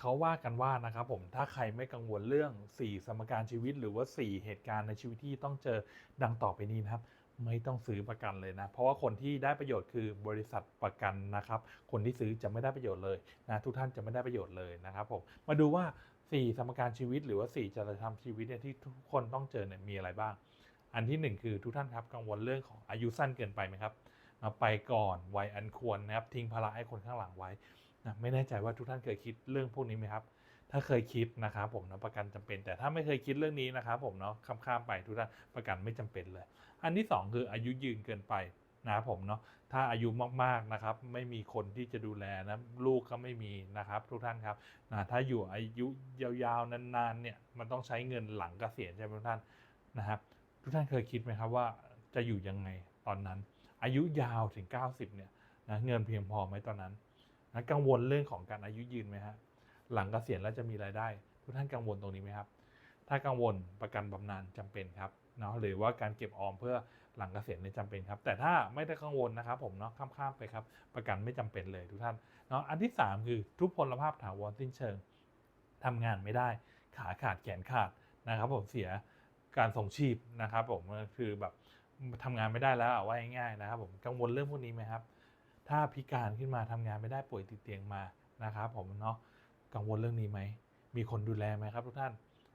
เขาว่ากันว่านะครับผมถ้าใครไม่กังวลเรื่อง 4 สมการชีวิต หรือว่า 4 เหตุการณ์ในชีวิตที่ต้องเจอดังต่อไปนี้นะครับ ไม่ต้องซื้อประกันเลยนะ เพราะว่าคนที่ได้ประโยชน์คือบริษัทประกันนะครับ คนที่ซื้อจะไม่ได้ประโยชน์เลยนะทุกท่านจะไม่ได้ประโยชน์เลยนะครับผมมาดูว่า 4 สมการชีวิต หรือว่า 4จริยธรรมชีวิตเนี่ยที่ทุกคนต้องเจอเนี่ยมีอะไรบ้าง อันที่หนึ่งคือทุกท่านครับกังวลเรื่องของอายุสั้นเกินไปไหมครับไปก่อนวัยอันควรนะครับทิ้งภาระให้คนข้างหลังไว้ นะไม่แน่ใจว่าทุกท่านเคยคิดเรื่องพวกนี้ไหมครับ ถ้าเคยคิดนะครับผมนะประกันจำเป็น แต่ถ้าไม่เคยคิดเรื่องนี้นะครับผมเนาะข้ามๆไปทุกท่านประกันไม่จำเป็นเลย อันที่สองคืออายุยืนเกินไปนะผมเนาะถ้าอายุมากๆนะครับ ไม่มีคนที่จะดูแลนะลูกก็ไม่มีนะครับ ทุกท่านครับนะถ้าอยู่อายุยาวๆนานๆเนี่ยมันต้องใช้เงินหลังเกษียณใช่ไหมทุกท่านนะครับ ทุกท่านเคยคิดไหมครับว่าจะอยู่ยังไงตอนนั้น อายุยาวถึง 90เนี่ยนะเงินเพียงพอไหมตอนนั้น นะกังวลเรื่องของการอายุยืนไหมฮะหลังเกษียณแล้วจะมีรายได้ ทุกท่านกังวลตรงนี้ไหมครับ ถ้ากังวลประกันบำนาญจำเป็นครับเนาะหรือว่าการเก็บออมเพื่อหลังเกษียณเนี่ยจำเป็นครับ แต่ถ้าไม่ได้กังวลนะครับผมเนาะข้ามๆไปครับ ประกันไม่จำเป็นเลยทุกท่านเนาะอันที่ 3 คือทุพพลภาพถาวรสิ้นเชิงทำงานไม่ได้ ขาขาดแขนขาดนะครับ ผมเสียการส่งชีพนะครับ ผมก็คือแบบทำงานไม่ได้แล้วอะว่าง่ายๆนะครับ ผมกังวลเรื่องพวกนี้ไหมครับ ถ้าพิการขึ้นมาทำงานไม่ได้ป่วยติดเตียงมานะครับผมเนาะกังวลเรื่องนี้ไหม มีคนดูแลไหมครับทุกท่าน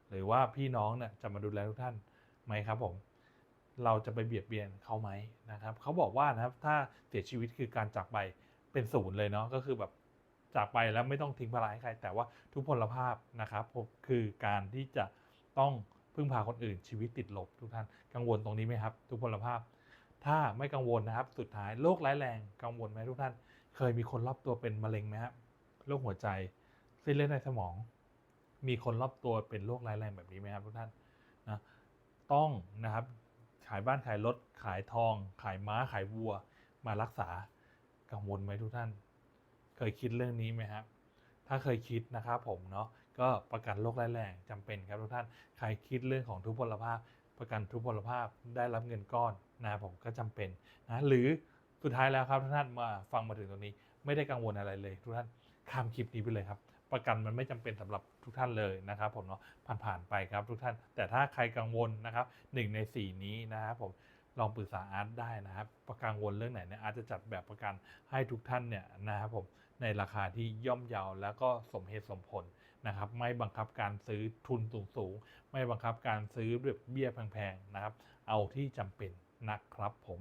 หรือว่าพี่น้องเนี่ยจะมาดูแลทุกท่านไหมครับผม เราจะไปเบียดเบียนเขาไหมนะครับเขาบอกว่านะครับถ้าเสียชีวิตคือการจากไปเป็นศูนย์เลยเนาะก็คือแบบจากไปแล้วไม่ต้องทิ้งภาระให้ใคร แต่ว่าทุกพลภาพนะครับคือการที่จะต้องพึ่งพาคนอื่นชีวิตติดลบทุกท่านกังวลตรงนี้ไหมครับ ทุกพลภาพ ถ้าไม่กังวลนะครับ สุดท้ายโรคร้ายแรงกังวลไหมทุกท่าน เคยมีคนรอบตัวเป็นมะเร็งไหมครับโรคหัวใจเส้นเลือดในสมอง มีคนรอบตัวเป็นโรคร้ายแรงแบบนี้ไหมครับทุกท่านนะต้องนะครับขายบ้านขายรถขายทอง ขายม้าขายวัว มารักษากังวลไหมทุกท่าน เคยคิดเรื่องนี้ไหมครับ ถ้าเคยคิดนะครับผมเนาะก็ประกันโรคร้ายแรงจำเป็นครับทุกท่าน ใครคิดเรื่องของทุพพลภาพ ประกันทุพพลภาพได้รับเงินก้อนนะผมก็จำเป็นนะหรือสุดท้ายแล้วครับทุกท่านมาฟังมาถึงตรงนี้ ไม่ได้กังวลอะไรเลยทุกท่านข้ามคลิปนี้ไปเลยครับ ประกันมันไม่จำเป็นสำหรับทุกท่านเลยนะครับผมเนาะผ่านๆไปครับทุกท่าน แต่ถ้าใครกังวลนะครับหนึ่งในสี่นี้นะครับผมลองปรึกษาอาร์ตได้นะครับประกังวลเรื่องไหนเนี่ยอาร์ตจะจัดแบบประกันให้ทุกท่านเนี่ยนะครับผมในราคาที่ย่อมเยาแล้วก็สมเหตุสมผล นะครับไม่บังคับการซื้อทุนสูงๆ ไม่บังคับการซื้อแบบเบี้ยแพงๆนะครับ เอาที่จำเป็นนะครับผม